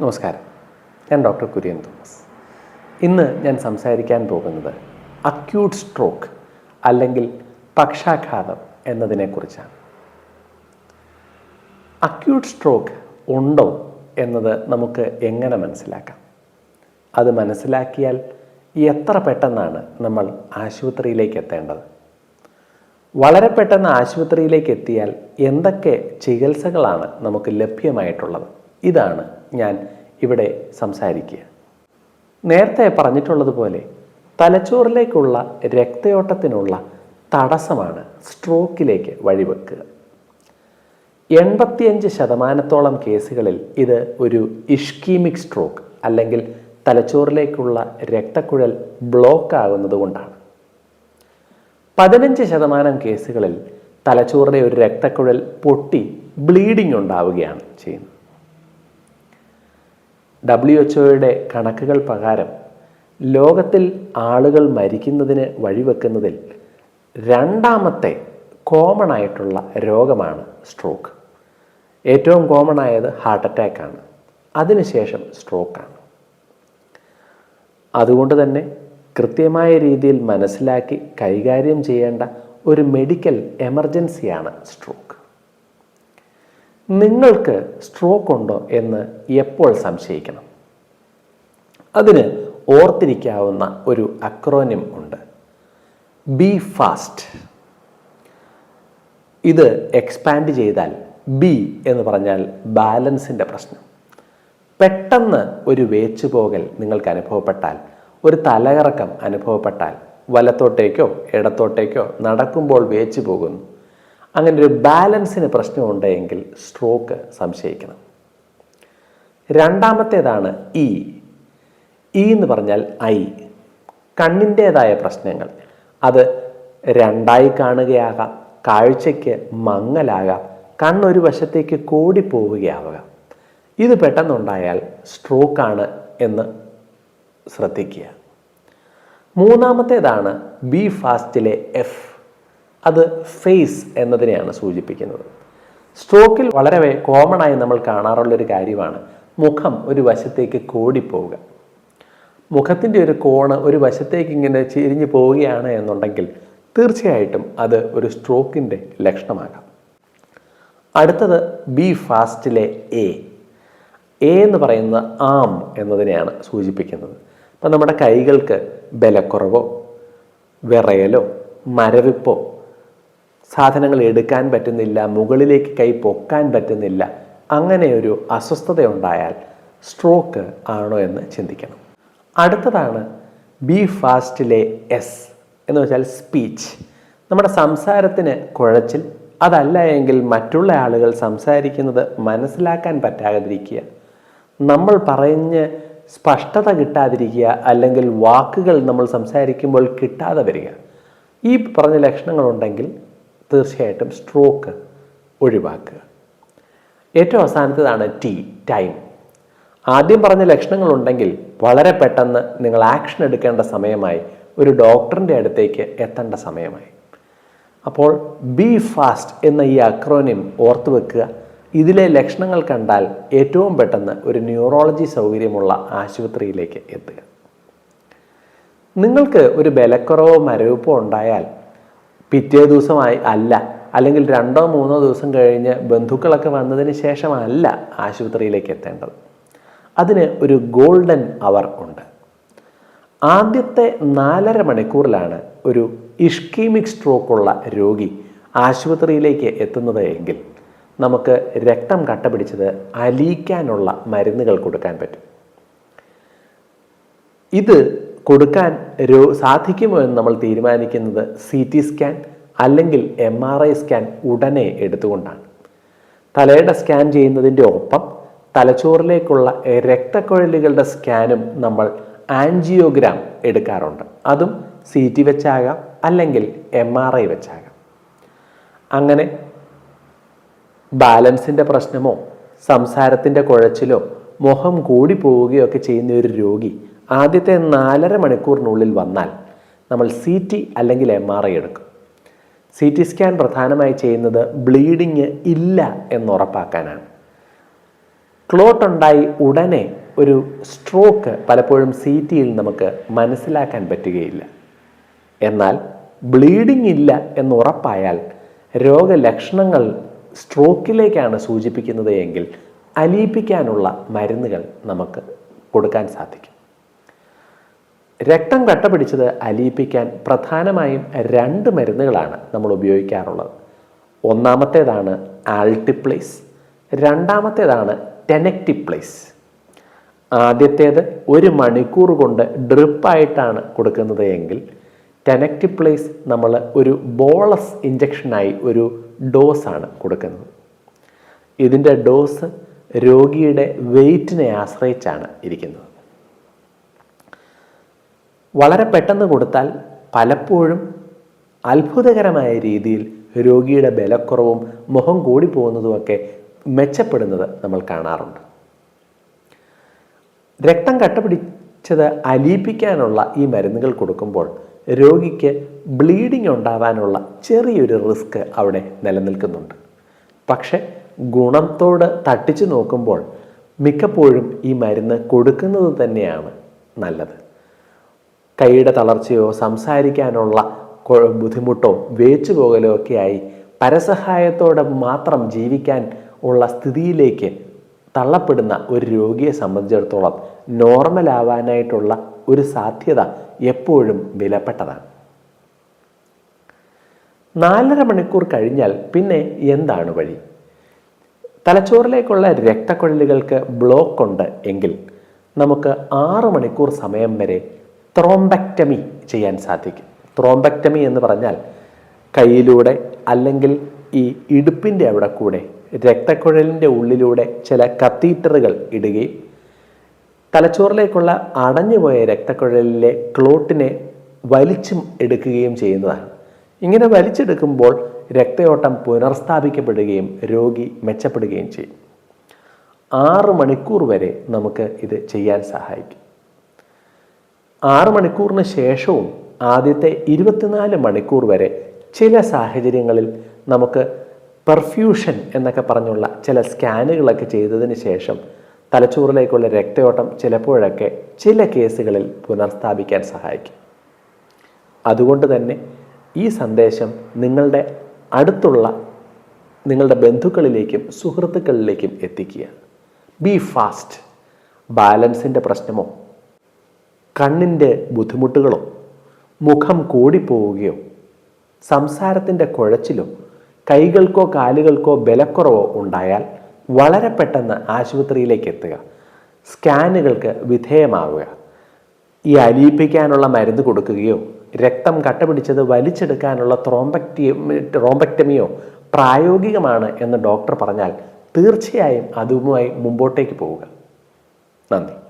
നമസ്കാരം. ഞാൻ doctor Kurian Thomas. ഇന്ന് ഞാൻ സംസാരിക്കാൻ പോകുന്നത് അക്യൂട്ട് സ്ട്രോക്ക് അല്ലെങ്കിൽ പക്ഷാഘാതം എന്നതിനെക്കുറിച്ചാണ്. അക്യൂട്ട് സ്ട്രോക്ക് ഉണ്ടോ എന്നത് നമുക്ക് എങ്ങനെ മനസ്സിലാക്കാം? അത് മനസ്സിലാക്കിയാൽ എത്ര പെട്ടെന്നാണ് നമ്മൾ ആശുപത്രിയിലേക്ക് എത്തേണ്ടത്? വളരെ പെട്ടെന്ന് ആശുപത്രിയിലേക്ക് എത്തിയാൽ എന്തൊക്കെ ചികിത്സകളാണ് നമുക്ക് ലഭ്യമായിട്ടുള്ളത്? ഇതാണ് ഞാൻ ഇവിടെ സംസാരിക്കുക. നേരത്തെ പറഞ്ഞിട്ടുള്ളതുപോലെ തലച്ചോറിലേക്കുള്ള രക്തയോട്ടത്തിനുള്ള തടസ്സമാണ് സ്ട്രോക്കിലേക്ക് വഴിവെക്കുക. എൺപത്തിയഞ്ച് ശതമാനത്തോളം കേസുകളിൽ ഇത് ഒരു ഇഷ്കീമിക് സ്ട്രോക്ക് അല്ലെങ്കിൽ തലച്ചോറിലേക്കുള്ള രക്തക്കുഴൽ ബ്ലോക്ക് ആകുന്നത് കൊണ്ടാണ്. പതിനഞ്ച് ശതമാനം കേസുകളിൽ തലച്ചോറിലെ ഒരു രക്തക്കുഴൽ പൊട്ടി ബ്ലീഡിംഗ് ഉണ്ടാവുകയാണ് ചെയ്യുന്നത്. ഡബ്ല്യു എച്ച് ഒയുടെ കണക്കുകൾ പ്രകാരം ലോകത്തിൽ ആളുകൾ മരിക്കുന്നതിന് വഴിവെക്കുന്നതിൽ രണ്ടാമത്തെ കോമൺ ആയിട്ടുള്ള രോഗമാണ് സ്ട്രോക്ക് ഏറ്റവും കോമൺ ആയത് ഹാർട്ട് അറ്റാക്കാണ് അതിനുശേഷം സ്ട്രോക്കാണ് അതുകൊണ്ട് തന്നെ കൃത്യമായ രീതിയിൽ മനസ്സിലാക്കി കൈകാര്യം ചെയ്യേണ്ട ഒരു മെഡിക്കൽ എമർജൻസിയാണ് സ്ട്രോക്ക് നിങ്ങൾക്ക് സ്ട്രോക്ക് ഉണ്ടോ എന്ന് എപ്പോൾ സംശയിക്കണം? അതിന് ഓർത്തിരിക്കാവുന്ന ഒരു അക്രോനിം ഉണ്ട്. ബി ഫാസ്റ്റ് ഇത് എക്സ്പാൻഡ് ചെയ്താൽ ബി എന്ന് പറഞ്ഞാൽ ബാലൻസിന്റെ പ്രശ്നം. പെട്ടെന്ന് ഒരു വേച്ചുപോകൽ നിങ്ങൾക്ക് അനുഭവപ്പെട്ടാൽ ഒരു തലകറക്കം അനുഭവപ്പെട്ടാൽ വലത്തോട്ടേക്കോ ഇടത്തോട്ടേക്കോ നടക്കുമ്പോൾ വേച്ചു പോകുന്നു അങ്ങനെ ഒരു ബാലൻസിന് പ്രശ്നമുണ്ടെങ്കിൽ സ്ട്രോക്ക് സംശയിക്കണം. രണ്ടാമത്തേതാണ് ഇ ഇ എന്ന് പറഞ്ഞാൽ ഐ കണ്ണിന്റേതായ പ്രശ്നങ്ങൾ. അത് രണ്ടായി കാണുകയാകാം കാഴ്ചയ്ക്ക് മങ്ങലാകാം കണ്ണൊരു വശത്തേക്ക് കൂടിപ്പോവുകയാവുക ഇത് പെട്ടെന്നുണ്ടായാൽ സ്ട്രോക്കാണ് എന്ന് ശ്രദ്ധിക്കുക. മൂന്നാമത്തേതാണ് ബി ഫാസ്റ്റിലെ എഫ് അത് ഫേസ് എന്നതിനെയാണ് സൂചിപ്പിക്കുന്നത്. സ്ട്രോക്കിൽ വളരെ കോമൺ ആയി നമ്മൾ കാണാറുള്ളൊരു കാര്യമാണ് മുഖം ഒരു വശത്തേക്ക് കോടിപ്പോവുക. മുഖത്തിന്റെ ഒരു കോണ് ഒരു വശത്തേക്ക് ഇങ്ങനെ ചിരിഞ്ഞു പോവുകയാണ് എന്നുണ്ടെങ്കിൽ തീർച്ചയായിട്ടും അത് ഒരു സ്ട്രോക്കിന്റെ ലക്ഷണമാകാം. അടുത്തത് ബി ഫാസ്റ്റിലെ എ എ എന്ന് പറയുന്ന ആം എന്നതിനെയാണ് സൂചിപ്പിക്കുന്നത്. അപ്പം നമ്മുടെ കൈകൾക്ക് ബലക്കുറവോ വിറയലോ മരവിപ്പോ സാധനങ്ങൾ എടുക്കാൻ പറ്റുന്നില്ല മുകളിലേക്ക് കൈ പൊക്കാൻ പറ്റുന്നില്ല അങ്ങനെ ഒരു അസ്വസ്ഥത ഉണ്ടായാൽ സ്ട്രോക്ക് ആണോ എന്ന് ചിന്തിക്കണം. അടുത്തതാണ് ബി ഫാസ്റ്റിലെ എസ് എന്ന് വെച്ചാൽ സ്പീച്ച് നമ്മുടെ സംസാരത്തിന് കുഴച്ചിൽ അതല്ല എങ്കിൽ മറ്റുള്ള ആളുകൾ സംസാരിക്കുന്നത് മനസ്സിലാക്കാൻ പറ്റാതിരിക്കുക നമ്മൾ പറഞ്ഞ് സ്പഷ്ടത കിട്ടാതിരിക്കുക അല്ലെങ്കിൽ വാക്കുകൾ നമ്മൾ സംസാരിക്കുമ്പോൾ കിട്ടാതെ വരിക. ഈ പറഞ്ഞ ലക്ഷണങ്ങളുണ്ടെങ്കിൽ തീർച്ചയായിട്ടും സ്ട്രോക്ക് ഒഴിവാക്കുക. ഏറ്റവും അവസാനത്തേതാണ് ടി ടൈം ആദ്യം പറഞ്ഞ ലക്ഷണങ്ങളുണ്ടെങ്കിൽ വളരെ പെട്ടെന്ന് നിങ്ങൾ ആക്ഷൻ എടുക്കേണ്ട സമയമായി ഒരു ഡോക്ടറിന്റെ അടുത്തേക്ക് എത്തേണ്ട സമയമായി. അപ്പോൾ ബി ഫാസ്റ്റ് എന്ന ഈ അക്രോനിം ഓർത്തു വെക്കുക. ഇതിലെ ലക്ഷണങ്ങൾ കണ്ടാൽ ഏറ്റവും പെട്ടെന്ന് ഒരു ന്യൂറോളജി സൗകര്യമുള്ള ആശുപത്രിയിലേക്ക് എത്തുക. നിങ്ങൾക്ക് ഒരു ബലക്കുറവോ മരവിപ്പോ ഉണ്ടായാൽ പിറ്റേ ദിവസമായി അല്ല. അല്ലെങ്കിൽ രണ്ടോ മൂന്നോ ദിവസം കഴിഞ്ഞ് ബന്ധുക്കളൊക്കെ വന്നതിന് ശേഷമല്ല ആശുപത്രിയിലേക്ക് എത്തേണ്ടത്. അതിന് ഒരു ഗോൾഡൻ അവർ ഉണ്ട്. ആദ്യത്തെ നാലര മണിക്കൂറിലാണ് ഒരു ഇഷ്കീമിക് സ്ട്രോക്കുള്ള രോഗി ആശുപത്രിയിലേക്ക് എത്തുന്നത് എങ്കിൽ നമുക്ക് രക്തം കട്ട പിടിച്ചത് അലിയിക്കാനുള്ള മരുന്നുകൾ കൊടുക്കാൻ പറ്റും. ഇത് കൊടുക്കാൻ രോ സാധിക്കുമോ എന്ന് നമ്മൾ തീരുമാനിക്കുന്നത് സി ടി സ്കാൻ അല്ലെങ്കിൽ എം ആർ ഐ സ്കാൻ ഉടനെ എടുത്തുകൊണ്ടാണ്. തലയുടെ സ്കാൻ ചെയ്യുന്നതിന്റെ ഒപ്പം തലച്ചോറിലേക്കുള്ള രക്തക്കുഴലുകളുടെ സ്കാനും നമ്മൾ ആൻജിയോഗ്രാം എടുക്കാറുണ്ട്. അതും സി ടി വെച്ചാകാം അല്ലെങ്കിൽ എം ആർ ഐ വെച്ചാകാം. അങ്ങനെ ബാലൻസിന്റെ പ്രശ്നമോ സംസാരത്തിന്റെ കുഴച്ചിലോ മുഖം കൂടി പോവുകയോ ഒക്കെ ചെയ്യുന്ന ഒരു രോഗി ആദ്യത്തെ നാലര മണിക്കൂറിനുള്ളിൽ വന്നാൽ നമ്മൾ സി ടി അല്ലെങ്കിൽ എം ആർ ഐ എടുക്കും. സി ടി സ്കാൻ പ്രധാനമായി ചെയ്യുന്നത് ബ്ലീഡിങ് ഇല്ല എന്ന് ഉറപ്പാക്കാനാണ് ക്ലോട്ട് ഉണ്ടായി ഉടനെ ഒരു സ്ട്രോക്ക് പലപ്പോഴും സി ടിയിൽ നമുക്ക് മനസ്സിലാക്കാൻ പറ്റുകയില്ല. എന്നാൽ ബ്ലീഡിംഗ് ഇല്ല എന്ന് ഉറപ്പായാൽ രോഗലക്ഷണങ്ങൾ സ്ട്രോക്കിലേക്കാണ് സൂചിപ്പിക്കുന്നത് എങ്കിൽ അലിയിപ്പിക്കാനുള്ള മരുന്നുകൾ നമുക്ക് കൊടുക്കാൻ സാധിക്കും. രക്തം കട്ട പിടിച്ചത് അലിയിപ്പിക്കാൻ പ്രധാനമായും രണ്ട് മരുന്നുകളാണ് നമ്മൾ ഉപയോഗിക്കാറുള്ളത്. ഒന്നാമത്തേതാണ് ആൾട്ടിപ്ലേസ് രണ്ടാമത്തേതാണ് ടെനക്റ്റിപ്ലേസ്. ആദ്യത്തേത് ഒരു മണിക്കൂർ കൊണ്ട് ഡ്രിപ്പായിട്ടാണ് കൊടുക്കുന്നത് എങ്കിൽ ടെനക്റ്റിപ്ലേസ് നമ്മൾ ഒരു ബോളസ് ഇഞ്ചക്ഷനായി ഒരു ഡോസാണ് കൊടുക്കുന്നത്. ഇതിന്റെ ഡോസ് രോഗിയുടെ വെയിറ്റിനെ ആശ്രയിച്ചാണ് ഇരിക്കുന്നത്. വളരെ പെട്ടെന്ന് കൊടുത്താൽ പലപ്പോഴും അത്ഭുതകരമായ രീതിയിൽ രോഗിയുടെ ബലക്കുറവും മുഖം കൂടിപ്പോകുന്നതുമൊക്കെ മെച്ചപ്പെടുന്നത് നമ്മൾ കാണാറുണ്ട്. രക്തം കട്ടപിടിച്ചത് അലിയിപ്പിക്കാനുള്ള ഈ മരുന്നുകൾ കൊടുക്കുമ്പോൾ രോഗിക്ക് ബ്ലീഡിംഗ് ഉണ്ടാവാനുള്ള ചെറിയൊരു റിസ്ക് അവിടെ നിലനിൽക്കുന്നുണ്ട്. പക്ഷെ ഗുണത്തോട് തട്ടിച്ചു നോക്കുമ്പോൾ മിക്കപ്പോഴും ഈ മരുന്ന് കൊടുക്കുന്നത് തന്നെയാണ് നല്ലത്. കൈയുടെ തളർച്ചയോ സംസാരിക്കാനുള്ള ബുദ്ധിമുട്ടോ വേച്ചു പോകലോ ഒക്കെയായി. പരസഹായത്തോടെ മാത്രം ജീവിക്കാൻ ഉള്ള സ്ഥിതിയിലേക്ക് തള്ളപ്പെടുന്ന ഒരു രോഗിയെ സംബന്ധിച്ചിടത്തോളം നോർമൽ ആവാനായിട്ടുള്ള ഒരു സാധ്യത എപ്പോഴും വിലപ്പെട്ടതാണ്. നാലര മണിക്കൂർ കഴിഞ്ഞാൽ പിന്നെ എന്താണ് വഴി? തലച്ചോറിലേക്കുള്ള രക്തക്കൊഴലുകൾക്ക് ബ്ലോക്ക് ഉണ്ട് എങ്കിൽ നമുക്ക് ആറു മണിക്കൂർ സമയം വരെ ത്രോംബക്ടമി ചെയ്യാൻ സാധിക്കും. ത്രോംബക്റ്റമി എന്ന് പറഞ്ഞാൽ കയ്യിലൂടെ അല്ലെങ്കിൽ ഈ ഇടുപ്പിന്റെ അവിടെ കൂടെ രക്തക്കുഴലിന്റെ ഉള്ളിലൂടെ ചില കത്തീറ്ററുകൾ ഇടുകയും തലച്ചോറിലേക്കുള്ള അടഞ്ഞുപോയ രക്തക്കുഴലിലെ ക്ലോട്ടിനെ വലിച്ചും എടുക്കുകയും ചെയ്യുന്നതാണ്. ഇങ്ങനെ വലിച്ചെടുക്കുമ്പോൾ രക്തയോട്ടം പുനർസ്ഥാപിക്കപ്പെടുകയും രോഗി മെച്ചപ്പെടുകയും ചെയ്യും. ആറ് മണിക്കൂർ വരെ നമുക്ക് ഇത് ചെയ്യാൻ സഹായിക്കും. ആറ് മണിക്കൂറിന് ശേഷവും ആദ്യത്തെ ഇരുപത്തിനാല് മണിക്കൂർ വരെ ചില സാഹചര്യങ്ങളിൽ നമുക്ക് പെർഫ്യൂഷൻ എന്നൊക്കെ പറഞ്ഞുള്ള ചില സ്കാനുകളൊക്കെ ചെയ്തതിന് ശേഷം തലച്ചോറിലേക്കുള്ള രക്തയോട്ടം ചിലപ്പോഴൊക്കെ ചില കേസുകളിൽ പുനർസ്ഥാപിക്കാൻ സഹായിക്കും. അതുകൊണ്ട് തന്നെ ഈ സന്ദേശം നിങ്ങളുടെ അടുത്തുള്ള നിങ്ങളുടെ ബന്ധുക്കളിലേക്കും സുഹൃത്തുക്കളിലേക്കും എത്തിക്കുക. ബി ഫാസ്റ്റ് ബാലൻസിന്റെ പ്രശ്നമോ കണ്ണിന്റെ ബുദ്ധിമുട്ടുകളോ മുഖം കൂടിപ്പോവുകയോ സംസാരത്തിന്റെ കുഴച്ചിലോ കൈകൾക്കോ കാലുകൾക്കോ ബലക്കുറവോ ഉണ്ടായാൽ വളരെ പെട്ടെന്ന് ആശുപത്രിയിലേക്ക് എത്തുക. സ്കാനുകൾക്ക് വിധേയമാവുക. ഈ അലിയിപ്പിക്കാനുള്ള മരുന്ന് കൊടുക്കുകയോ രക്തം കട്ടപിടിച്ചത് വലിച്ചെടുക്കാനുള്ള ത്രോംബക്ടി ത്രോംബക്ടമിയോ പ്രായോഗികമാണ് എന്ന് ഡോക്ടർ പറഞ്ഞാൽ തീർച്ചയായും അതുമായി മുമ്പോട്ടേക്ക് പോവുക. നന്ദി.